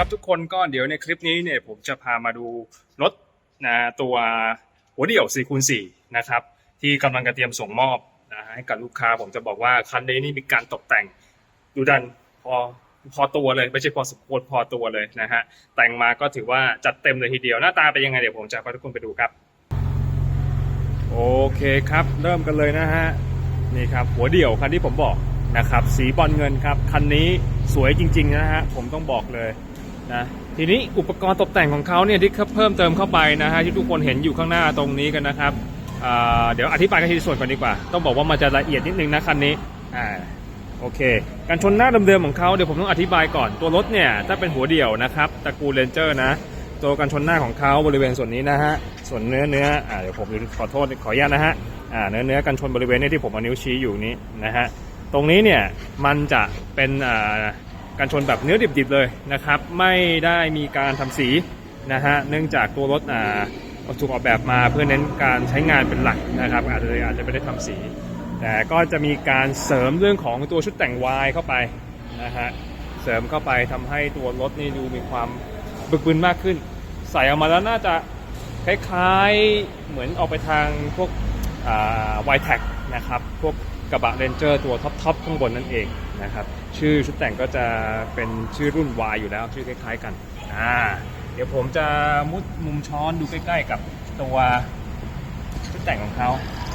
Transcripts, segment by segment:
ครับทุกคนก็เดี๋ยวในคลิปนี้เนี่ยผมจะพามาดูรถนะตัวหัวเดี่ยว4คูณ4นะครับที่กำลังจะเตรียมส่งมอบนะให้กับลูกค้าผมจะบอกว่าคันนี้นี่มีการตกแต่งดูดันพอพอตัวเลยไม่ใช่พอสมควรพอตัวเลยนะฮะแต่งมาก็ถือว่าจัดเต็มเลยทีเดียวหน้าตาเป็นยังไงเดี๋ยวผมจะพาทุกคนไปดูครับ โอเคครับ เริ่มกันเลยนะฮะนี่ครับหัวเดี่ยวคันที่ผมบอกนะครับสีบอลเงินครับคันนี้สวยจริงๆนะฮะผมต้องบอกเลย นะทีนี้อุปกรณ์ตกแต่งของเขาเนี่ยที่เพิ่มเติมเข้าไปนะฮะที่ทุกคนเห็นอยู่ข้างหน้าตรงนี้กันนะครับเดี๋ยวอธิบายกันทีละส่วนก่อนดีกว่า ต้องบอกว่ามันจะละเอียดนิดนึงนะคันนี้อ่าโอเคการชนหน้าเดิมๆของเขาเดี๋ยวผมต้องอธิบายก่อนตัวรถเนี่ยถ้าเป็นหัวเดี่ยวนะครับตระกูลเรนเจอร์นะตัวกันชนหน้าของเขาบริเวณส่วนนี้นะฮะส่วนเนื้อเนื้ออ่าเดี๋ยวผมขอโทษขออนุญาตนะฮะอ่าเนื้อเนื้อกันชนบริเวณนี้ที่ผมเอานิ้วชี้อยู่นี้นะฮะตรงนี้เนี่ยมันจะเป็นอ่า กันชนแบบเนื้อดิบๆเลยนะครับ ไม่ได้มีการทำสีนะฮะเนื่องจากตัวรถอ่าถูกออกแบบมาเพื่อเน้นการใช้งานเป็นหลักนะครับ อาจจะอาจจะไม่ได้ทำสี แต่ก็จะมีการเสริมเรื่องของตัวชุดแต่งวายเข้าไปนะฮะเสริมเข้าไปทำให้ตัวรถนี่ดูมีความบึกบึนมากขึ้น ใส่ออกมาแล้วน่าจะคล้ายๆเหมือนออกไปทางพวกวายแท็กนะครับ พวกกระบะเรนเจอร์ตัวท็อปๆข้างบนนั่นเอง นะครับ ชื่อชุดแต่งก็จะเป็นชื่อรุ่น Y อยู่แล้ว ชื่อคล้ายๆกันอ่าเดี๋ยวผมจะมุดมุมช้อนดูใกล้ๆกับตัวชุดแต่งของเขา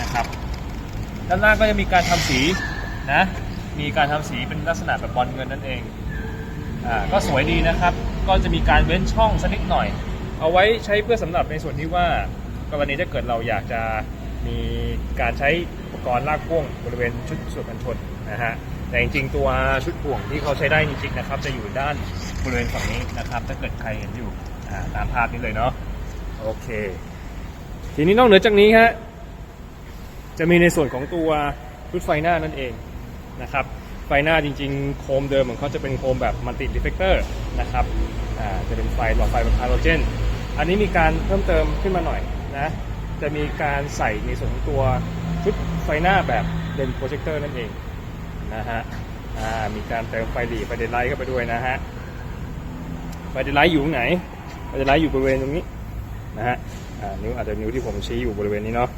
นะครับด้านล่างก็จะมีการทำสีนะมีการทำสีเป็นลักษณะแบบบอลเงินนั่นเองอ่าก็สวยดีนะครับ ก็จะมีการเว้นช่องสักนิดหน่อย เอาไว้ใช้เพื่อสำหรับในส่วนที่ว่ากรณีถ้าเกิดเราอยากจะมีการใช้อุปกรณ์ลากพ่วงบริเวณชุดส่วนกันชนนะฮะ แต่จริงๆตัวชุดพ่วงที่เขาใช้ได้จริงๆนะครับ จะอยู่ด้านบริเวณฝั่งนี้นะครับ ถ้าเกิดใครเห็นอยู่อ่าตามภาพนี้เลยเนาะโอเค ทีนี้นอกเหนือจากนี้ฮะจะมีในส่วนของตัวชุดไฟหน้านั่นเองนะครับไฟหน้าจริงๆ โคมเดิมของเขาจะเป็นโคมแบบมัลติรีเฟกเตอร์นะครับจะเป็นไฟหลอดไฟแบบฮาโลเจน อันนี้มีการเพิ่มเติมขึ้นมาหน่อยนะจะมีการใส่ในส่วนของตัวชุดไฟหน้าแบบเลนโปรเจคเตอร์นั่นเอง นะฮะอ่ามีการเติมไฟหลีไฟเดนไลท์เข้าไปด้วยนะฮะไฟเดนไลท์อยู่ไหนไฟเดนไลท์อยู่บริเวณตรงนี้นะฮะอ่านิ้วอาจจะนิ้วที่ผมชี้อยู่บริเวณนี้เนาะ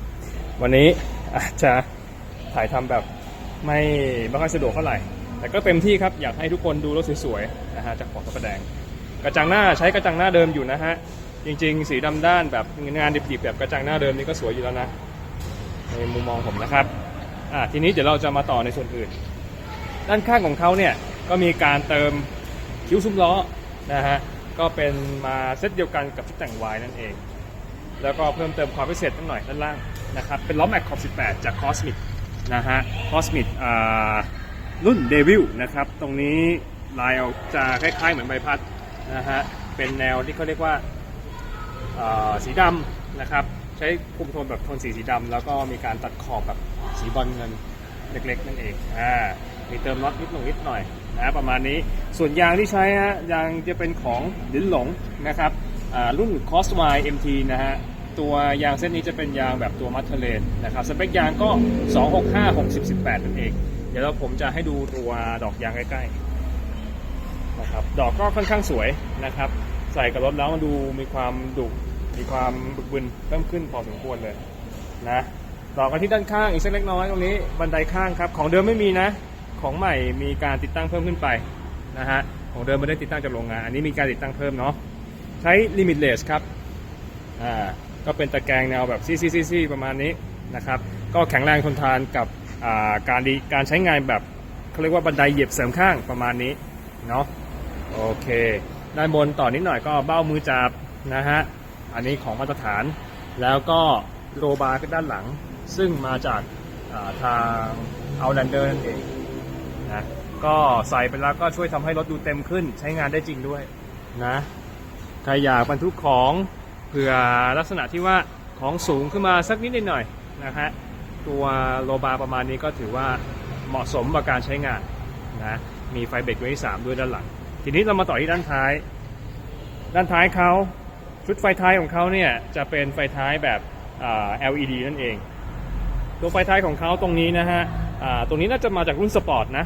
วันนี้อาจจะถ่ายทำแบบไม่ไม่ค่อยสะดวกเท่าไหร่ แต่ก็เต็มที่ครับอยากให้ทุกคนดูรถสวยๆนะฮะจากของกระแดง กระจังหน้าใช้กระจังหน้าเดิมอยู่นะฮะจริง ๆ สีดำด้านแบบงานดิบๆแบบกระจังหน้าเดิมนี่ก็สวยอยู่แล้วนะในมุมมองผมนะครับอ่าทีนี้เดี๋ยวเราจะมาต่อในส่วนอื่น ด้านข้างของเขาเนี่ยก็มีการเติมคิ้วซุ้มล้อนะฮะก็เป็นมาเซตเดียวกันกับชุดแต่งวายนั่นเอง แล้วก็เพิ่มเติมความพิเศษนิดหน่อยด้านล่างนะครับเป็นล้อแม็กขอบ 18 จาก Cosmic นะฮะ Cosmic อ่ารุ่น Devil นะครับตรงนี้ลายออกจะคล้ายๆเหมือนใบพัดนะฮะเป็นแนวที่เขาเรียกว่าอ่าสีดำนะครับใช้คุมโทนแบบโทนสีสีดำแล้วก็มีการตัดขอบแบบสีบอลเงินเล็กๆนั่นเองอ่า มีเติมน็อตนิดหน่อยนิดหน่อยนะประมาณนี้ส่วนยางที่ใช้ฮะยางจะเป็นของลินหลงนะครับอ่ารุ่น Cosmy MT นะฮะตัวยางเส้นนี้จะเป็นยางแบบตัวมัทเทเลนนะครับสเปคยางก็ 265 60 18นั่นเอง เดี๋ยวเราผมจะให้ดูตัวดอกยางใกล้ๆนะครับดอกก็ค่อนข้างสวยนะครับ ใส่กับรถแล้วมันดูมีความดุมีความบึกบึนเพิ่มขึ้นพอสมควรเลยนะต่อกันที่ด้านข้างอีกสักเล็กน้อยตรงนี้บันไดข้างครับ ของเดิมไม่มีนะ ของใหม่มีการติดตั้งเพิ่มขึ้นไปนะฮะของเดิมไม่ได้ติดตั้งจากโรงงาน อันนี้มีการติดตั้งเพิ่มเนาะใช้ limitless ครับอ่าก็เป็นตะแกรงแนวแบบซี่ซี่ซี่ซี่ประมาณนี้นะครับก็แข็งแรงทนทานกับการดีการใช้งานแบบเขาเรียกว่าบันไดเหยียบเสริมข้างประมาณนี้เนาะโอเคด้านบนต่อนิดหน่อยก็เบ้ามือจับนะฮะอันนี้ของมาตรฐาน แล้วก็โรบาร์ด้านหลัง ซึ่งมาจากาทางเอาแลนเดอร์นั่นเอง นะ ก็ใส่ไปแล้วก็ช่วยทำให้รถดูเต็มขึ้น ใช้งานได้จริงด้วยนะ ใครอยากบรรทุกของเผื่อลักษณะที่ว่าของสูงขึ้นมาสักนิดหน่อยนะฮะ ตัวโลบาร์ประมาณนี้ก็ถือว่าเหมาะสมกับการใช้งานนะ มีไฟเบรกตัวที่3ด้วยด้านหลัง ทีนี้เรามาต่อที่ด้านท้าย ด้านท้ายเขาชุดไฟท้ายของเขาเนี่ยจะเป็นไฟท้ายแบบ LED นั่นเอง ตัวไฟท้ายของเขาตรงนี้นะฮะ ตรงนี้น่าจะมาจากรุ่นสปอร์ตนะ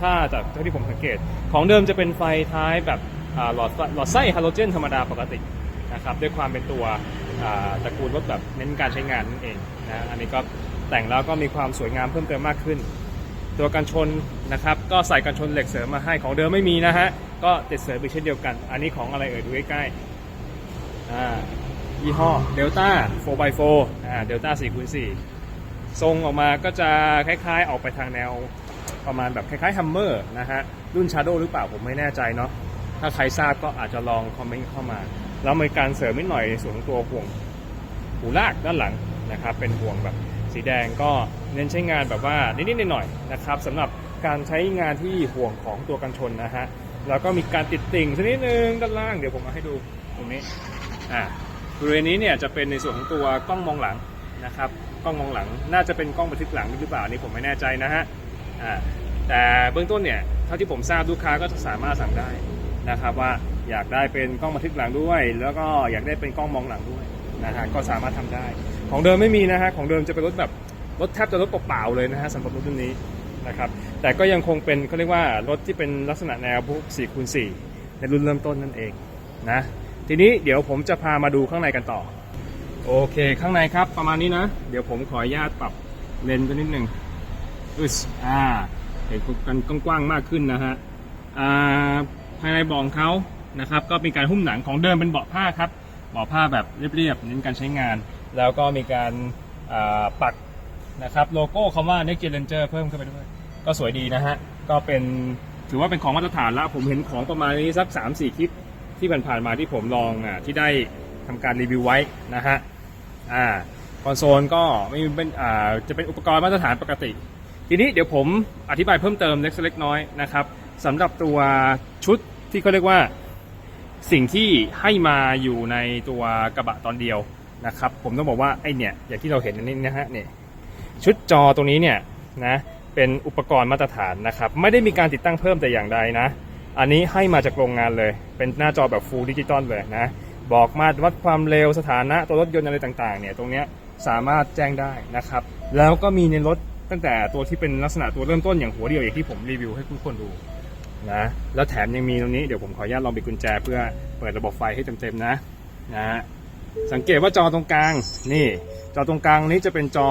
ถ้าจากเท่าที่ผมสังเกต ของเดิมจะเป็นไฟท้ายแบบหลอดหลอดไส้ฮาโลเจนธรรมดาปกตินะครับด้วยความเป็นตัวตระกูลรถแบบเน้นการใช้งานนั่นเองนะอันนี้ก็แต่งแล้วก็มีความสวยงามเพิ่มเติมมากขึ้น ตัวกันชนนะครับก็ใส่กันชนเหล็กเสริมมาให้ของเดิมไม่มีนะฮะก็ติดเสริมไปเช่นเดียวกัน อันนี้ของอะไรเอ่ยดูใกล้ๆอ่ายี่ห้อเดลต้า 4x4 อ่าเดลต้า4คูณ4ทรงออกมาก็จะคล้ายๆออกไปทางแนว ประมาณแบบคล้ายๆฮัมเมอร์นะฮะรุ่น Shadow หรือเปล่าผมไม่แน่ใจเนาะถ้าใครทราบก็อาจจะลองคอมเมนต์เข้ามา แล้วมีการเสริมนิดหน่อยในส่วนของตัวห่วงหูลากด้านหลังนะครับเป็นห่วงแบบสีแดงก็เน้นใช้งานแบบว่านิดๆหน่อยๆนะครับสำหรับการใช้งานที่ห่วงของตัวกันชนนะฮะแล้วก็มีการติดติ่งสักนิดนึงด้านล่างเดี๋ยวผมมาให้ดูตรงนี้อ่าบริเวณนี้เนี่ยจะเป็นในส่วนของตัวกล้องมองหลังนะครับกล้องมองหลังน่าจะเป็นกล้องบันทึกหลังหรือเปล่านี่ผมไม่แน่ใจนะฮะ แต่เบื้องต้นเนี่ยเท่าที่ผมทราบลูกค้าก็จะสามารถสั่งได้นะครับว่าอยากได้เป็นกล้องบันทึกหลังด้วย แล้วก็อยากได้เป็นกล้องมองหลังด้วยนะฮะก็สามารถทำได้ ของเดิมไม่มีนะฮะของเดิมจะเป็นรถแบบรถแทบจะรถเปล่าๆเลยนะฮะสำหรับรถรุ่นนี้นะครับแต่ก็ยังคงเป็นเขาเรียกว่ารถที่เป็นลักษณะแนวพวก4คูณ4ในรุ่นเริ่มต้นนั่นเองนะทีนี้เดี๋ยวผมจะพามาดูข้างในกันต่อ โอเค ข้างในครับประมาณนี้นะ เดี๋ยวผมขออนุญาตปรับเลนส์ไปนิดหนึ่ง อึสอ่าเห็นกันกว้างมากขึ้นนะฮะอ่าภายในเบาะของเขานะครับก็มีการหุ้มหนังของเดิมเป็นเบาะผ้าครับเบาะผ้าแบบเรียบๆเน้นการใช้งาน แล้วก็มีการอ่าปักนะครับโลโก้คำว่า Next Gen Ranger เพิ่มเข้าไปด้วย ก็สวยดีนะฮะ ก็เป็นถือว่าเป็นของมาตรฐานแล้วผมเห็นของประมาณนี้สัก 3-4 คลิปที่ผ่านๆมาที่ผมลองอะที่ได้ทำการรีวิวไว้นะฮะอ่าคอนโซลก็ไม่เป็นอ่าจะเป็นอุปกรณ์มาตรฐานปกติ ทีนี้เดี๋ยวผมอธิบายเพิ่มเติมเล็กเล็กน้อยนะครับสำหรับตัวชุดที่เขาเรียกว่าสิ่งที่ให้มาอยู่ในตัวกระบะตอนเดียวนะครับ ผมต้องบอกว่าไอเนี่ยอย่างที่เราเห็นนนี้นะฮะเนี่ยชุดจอตรงนี้เนี่ยนะเป็นอุปกรณ์มาตรฐานนะครับ ไม่ได้มีการติดตั้งเพิ่มแต่อย่างใดนะ อันนี้ให้มาจากโรงงานเลย เป็นหน้าจอแบบ Full Digital เลยนะ บอกมาวัดความเร็วสถานะตัวรถยนต์อะไรต่างๆเนี่ยตรงเนี้ยสามารถแจ้งได้นะครับ แล้วก็มีในรถ ตั้งแต่ตัวที่เป็นลักษณะตัวเริ่มต้นอย่างหัวเดียวอย่างที่ผมรีวิวให้ทุกคนดูนะแล้วแถมยังมีตรงนี้เดี๋ยวผมขออนุญาตลองบิดกุญแจเพื่อเปิดระบบไฟให้เต็มๆนะนะฮะสังเกตว่าจอตรงกลางนี่จอตรงกลางนี้จะเป็นจอ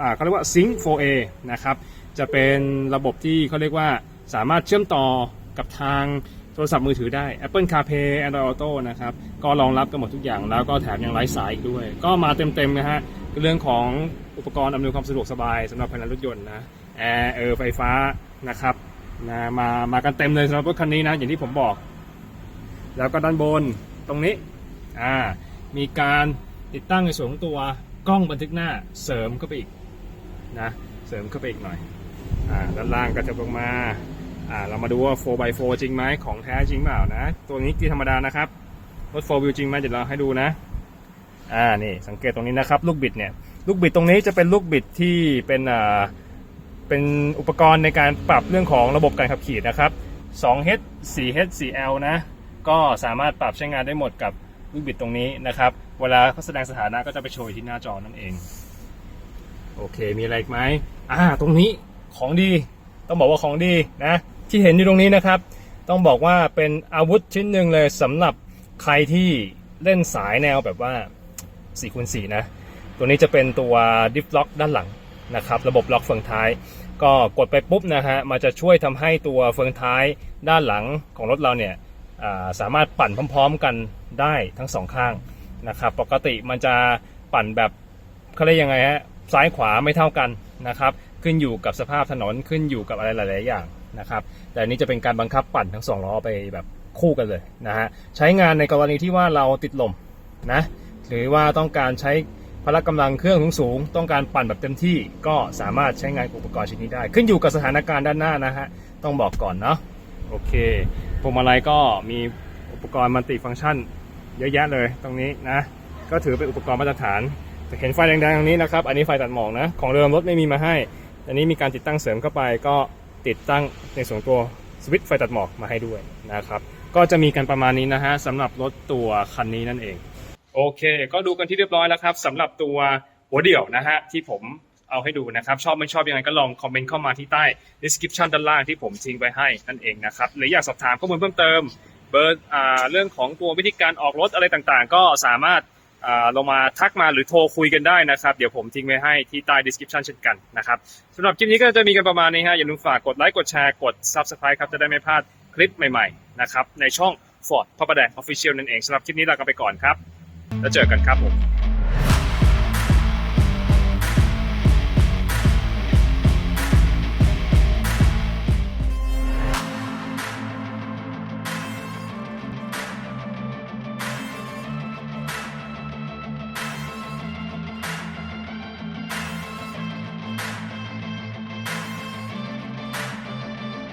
อ่าเขาเรียกว่า Sync 4A นะครับจะเป็นระบบที่เขาเรียกว่าสามารถเชื่อมต่อกับทาง โทรศัพท์มือถือได้ Apple CarPlay Android Auto นะครับก็รองรับกันหมดทุกอย่างแล้วก็แถมยังไร้สายอีกด้วย ก็มาเต็มๆนะฮะเรื่องของอุปกรณ์อำนวยความสะดวกสบายสำหรับภายในรถยนต์นะแอร์เออไฟฟ้านะครับนะมามากันเต็มเลยสำหรับรถคันนี้นะอย่างที่ผมบอก แล้วก็ด้านบนตรงนี้อ่ามีการติดตั้งในส่วนของตัวกล้องบันทึกหน้าเสริมเข้าไปอีกนะเสริมเข้าไปอีกหน่อยอ่าด้านล่างก็จะลงมา อ่าเรามาดูว่า 4x4 จริงไหมของแท้จริงเปล่านะ ตัวนี้กีธรรมดานะครับรถ 4 wheel จริงไหมเดี๋ยวเราให้ดูนะอ่านี่สังเกตตรงนี้นะครับลูกบิดเนี่ยลูกบิดตรงนี้จะเป็นลูกบิดที่เป็นอ่าเป็นอุปกรณ์ในการปรับเรื่องของระบบการขับขี่นะครับ 2H 4H 4L นะ ก็สามารถปรับใช้งานได้หมดกับลูกบิดตรงนี้นะครับ เวลาเขาแสดงสถานะก็จะไปโชว์ที่หน้าจอนั่นเอง โอเค มีอะไรอีกไหมอ่า ตรงนี้ของดี ต้องบอกว่าของดีนะ ที่เห็นอยู่ตรงนี้นะครับ ต้องบอกว่าเป็นอาวุธชิ้นหนึ่งเลยสำหรับใครที่เล่นสายแนวแบบว่า4คูณ4นะ ตัวนี้จะเป็นตัวดิฟล็อกด้านหลังนะครับ ระบบล็อกเฟืองท้าย ก็กดไปปุ๊บนะฮะมันจะช่วยทำให้ตัวเฟืองท้ายด้านหลังของรถเราเนี่ยสามารถปั่นพร้อม ๆ กันได้ทั้งสองข้างนะครับปกติมันจะปั่นแบบเขาเรียกยังไงฮะซ้ายขวาไม่เท่ากันนะครับ ขึ้นอยู่กับสภาพถนนขึ้นอยู่กับอะไรหลาย ๆ อย่าง นะครับแต่อันนี้จะเป็นการบังคับปั่นทั้งสองล้อไปแบบคู่กันเลยนะฮะใช้งานในกรณีที่ว่าเราติดลมนะหรือว่าต้องการใช้พละกำลังเครื่องสูงต้องการปั่นแบบเต็มที่ก็สามารถใช้งานอุปกรณ์ชิ้นนี้ได้ ขึ้นอยู่กับสถานการณ์ด้านหน้านะฮะต้องบอกก่อนเนาะโอเคพวงมาลัยก็มีอุปกรณ์มัลติฟังก์ชันเยอะแยะเลยตรงนี้นะก็ถือเป็นอุปกรณ์มาตรฐานแต่เห็นไฟแดงๆตรงนี้นะครับอันนี้ไฟตัดหมอกนะของเดิมรถไม่มีมาให้ อันนี้มีการติดตั้งเสริมเข้าไปก็ ติดตั้งในส่วนตัวสวิตช์ไฟตัดหมอกมาให้ด้วยนะครับ ก็จะมีกันประมาณนี้นะฮะสำหรับรถตัวคันนี้นั่นเอง โอเค ก็ดูกันที่เรียบร้อยแล้วครับสำหรับตัวหัวเดี่ยวนะฮะที่ผมเอาให้ดูนะครับ ชอบไม่ชอบยังไงก็ลองคอมเมนต์เข้ามาที่ใต้ description ด้านล่างที่ผมทิ้งไว้ให้นั่นเองนะครับหรืออยากสอบถามข้อมูลเพิ่มเติมเบอร์เรื่องของตัววิธีการออกรถอะไรต่างๆ ก็สามารถ เรามาทักมาหรือโทรคุยกันได้นะครับ เดี๋ยวผมทิ้งไว้ให้ที่ใต้ description เช่นกันนะครับสำหรับคลิปนี้ก็จะมีกันประมาณนี้ฮะอย่าลืมฝากกดไลค์กดแชร์กด subscribe ครับจะได้ไม่พลาดคลิปใหม่ๆนะครับในช่อง Ford พระประแดง Official นั่นเองสำหรับคลิปนี้ลากันไปก่อนครับ แล้วเจอกันครับผม